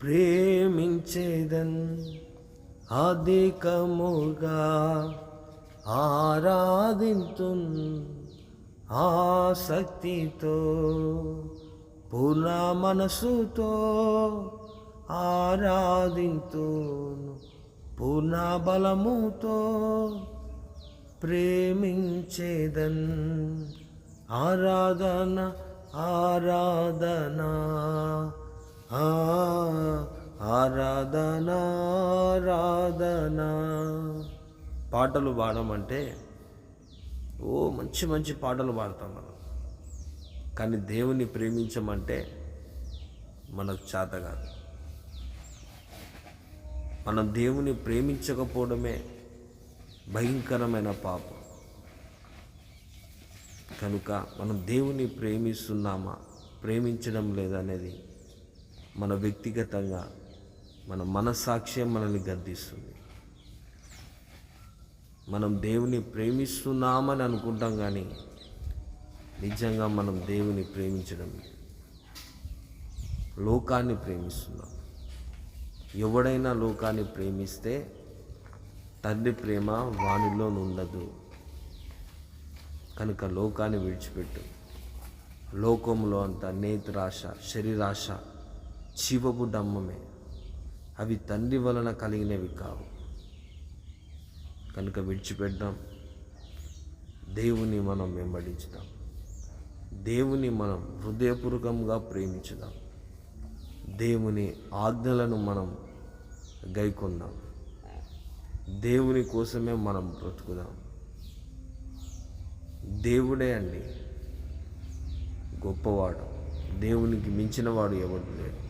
ప్రేమించేదన్ అధికముగా ఆరాధింతు ఆసక్తితో పూర్ణ మనసుతో ఆరాధింతును పూర్ణ బలముతో ప్రేమించేదన్ ఆరాధన ఆరాధన ఆ, ఆరాధన ఆరాధన. పాటలు పాడమంటే ఓ మంచి మంచి పాటలు పాడతాం మనం. కానీ దేవుని ప్రేమించమంటే మనకు చేత కాదు. మనం దేవుని ప్రేమించకపోవడమే భయంకరమైన పాపం. కనుక మనం దేవుని ప్రేమిస్తున్నామా? ప్రేమించడం లేదనేది మన వ్యక్తిగతంగా మన మనస్సాక్ష్యం మనల్ని గద్దిస్తుంది. మనం దేవుని ప్రేమిస్తున్నామని అనుకుంటాం కానీ నిజంగా మనం దేవుని ప్రేమించడం లోకాన్ని ప్రేమిస్తున్నాం. ఎవడైనా లోకాన్ని ప్రేమిస్తే తండ్రి ప్రేమ వానిలో ఉండదు కనుక లోకాన్ని విడిచిపెట్టు. లోకంలో అంత నేత్రాశ శరీరాశ శివపు డమ్మమే. అవి తండ్రి వలన కలిగినవి కావు. కనుక విడిచిపెట్టాం. దేవుని మనం వెంబడించుదాం. దేవుని మనం హృదయపూర్వకంగా ప్రేమించుదాం. దేవుని ఆజ్ఞలను మనం గైకొందాం. దేవుని కోసమే మనం బ్రతుకుదాం. దేవుడే అండి గొప్పవాడు. దేవునికి మించినవాడు ఎవడు లేడు.